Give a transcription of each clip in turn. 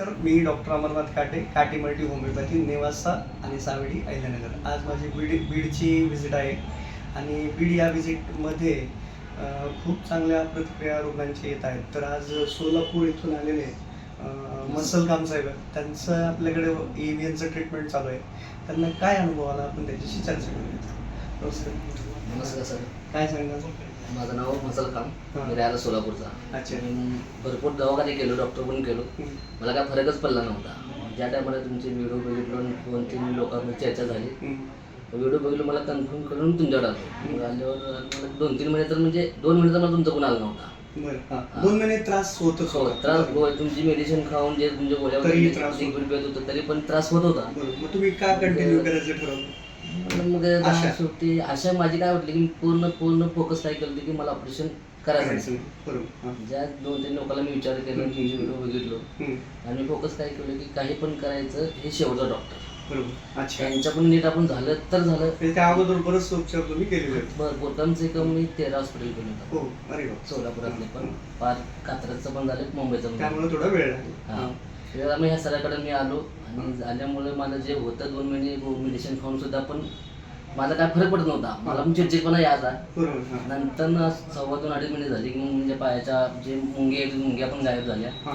तर मी डॉक्टर अमरनाथ काटे काटे मल्टी होमिओपॅथी नेवासा आणि सावेडी अहिल्यानगर. आज माझी बीड बीडची व्हिजिट आहे आणि बीड या व्हिजिटमध्ये खूप चांगल्या प्रतिक्रिया रुग्णांचे येत आहेत. तर आज सोलापूर इथून आलेले मसल काम साहेब त्यांचं आपल्याकडे E एव्हियनचं ट्रीटमेंट चालू आहे. त्यांना काय अनुभव आला? आपण त्याच्याशी चर्चा करूया नमस्कार नमस्कार सर काय सांगणार माझं नाव मसल खान. मी राहायला सोलापूरचा अच्छा. मी भरपूर दवाखाने केलो डॉक्टर पण केलो हम्म. मला काय फरकच पडला नव्हता ज्या टायमाला तुमचे व्हिडिओ बघितलो दोन तीन लोकांमध्ये चर्चा झाली. व्हिडिओ बघितलो मला कन्फर्म करून तुमच्याकडे आलो आल्यावर मला दोन तीन महिने तर म्हणजे दोन महिने तर मला तुमचा कोण आला नव्हता. दोन महिने त्रास होतच हो होता. त्रास तुमची मेडिसिन खाऊन जे तुमच्या गोळ्या होत. होतं तरी पण त्रास होत होता. मग तुम्ही का कंटिन्यू करायचं ठरवलं मग आशा. शेवटी आशा माझी काय वाटली की पूर्ण पूर्ण फोकस काय केलं की मला ऑपरेशन करायचं. बरोबर. हा. ज्या दोन तीन लोकांना मी विचार केला हम्म. व्हिडिओ बघितलो. हम्म. आणि फोकस काय केलं की काही पण करायचं हे शेवटचं डॉक्टर बरोबर. अच्छा. त्यांच्या पण नीट आपण झालं तर झालं. म्हणजे त्या अगोदर बरंच उपचार तुम्ही केलेले आहेत भरपूर कमसे कम मी तेरा हॉस्पिटल केलं होतं. हो अरे वा. सोलापुरातले पण. पार कात्रजचं पण झालं मुंबईचं पण. त्यामुळे थोडा वेळ लागला. हा. हा. मी ह्या सराकडे मी आलो. आणि आल्यामुळे मला जे होतं दोन महिने मेडिसिन खाऊन सुद्धा पण माझा काय फरक पडत नव्हता. मला पण चिडचिडपणा यायचा. नंतर सव्वा दोन अडीच महिने झाली की मग म्हणजे पायाच्या जे मुंगे मुंग्या पण गायब झाल्या. हा.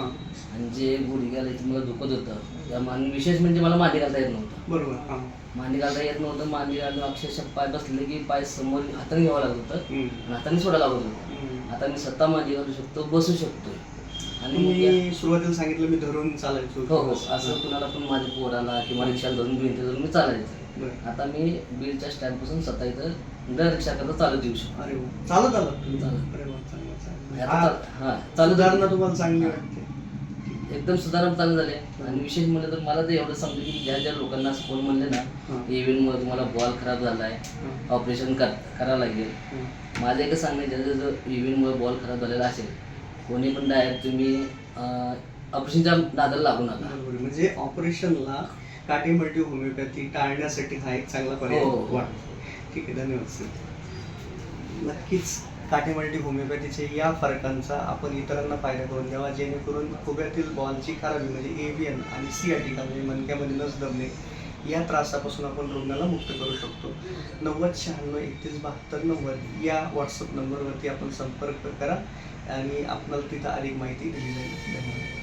आणि जे गुडघ्याला मला दुखत होतं. त्या मान विशेष म्हणजे मला मांडी घालता येत नव्हतं. बरोबर हा. मांडी घालता येत नव्हतं. मांडी घालून अक्षरशः पाय बसले की पाय समोर हाताने घ्यावं लागत होतं. आणि हाताने सोडायला लागत होतं. आता मी स्वतः मांडी घालू शकतो बसू शकतोय. आणि तुम्ही सुरुवातीला सांगितलं मी धरून चालायचो हो हो असं कुणाला पण माझ्या पोराला किंवा रिक्षाला धरून भिंती धरून मी चालायचं बरं. आता मी बीडच्या स्टँडपासून स्वतः इथं दर रिक्षा करता चालत येऊ शकतो अरे वा. चालत आलात तुम्ही चालत. अरे वा, चांगलं, चांगलं. आता हा. चाल- हा चालू तुम्हाला चांगली वाटते एकदम सुधारणा चालू झाले आणि विशेष म्हणलं तर मला तर एवढं सांगतो की ज्या ज्या लोकांना असं कोण म्हणले ना हा. इव्हेंटमुळे तुम्हाला बॉल खराब झालाय हा. ऑपरेशन कर करावं लागेल हा. माझं एकच सांगणं ज्याचं जर इव्हेंटमुळे बॉल खराब झालेला असेल कोणी पण डायरेक्ट तुम्ही ऑपरेशनच्या दादाला लागू नका. बरोबर. म्हणजे ऑपरेशनला काटे मल्टी होमिओपॅथी टाळण्यासाठी हा एक चांगला पर्याय हो, हो. वाटतो. ठीक आहे धन्यवाद सर. नक्कीच काटे मल्टी होमिओपॅथीचे या फरकांचा आपण इतरांना फायदा करून द्यावा जेणेकरून खुब्यातील बॉलची खराबी म्हणजे एव्हियन आणि सियाटिका म्हणजे मणक्यामध्ये नस दबणे या त्रासापासून आपण रुग्णाला मुक्त करू शकतो. नव्वद शहाण्णव एकतीस बहात्तर नव्वद या व्हॉट्सअप नंबरवरती आपण संपर्क करा आणि आपल्याला तिथं अधिक माहिती दिली जाईल. धन्यवाद.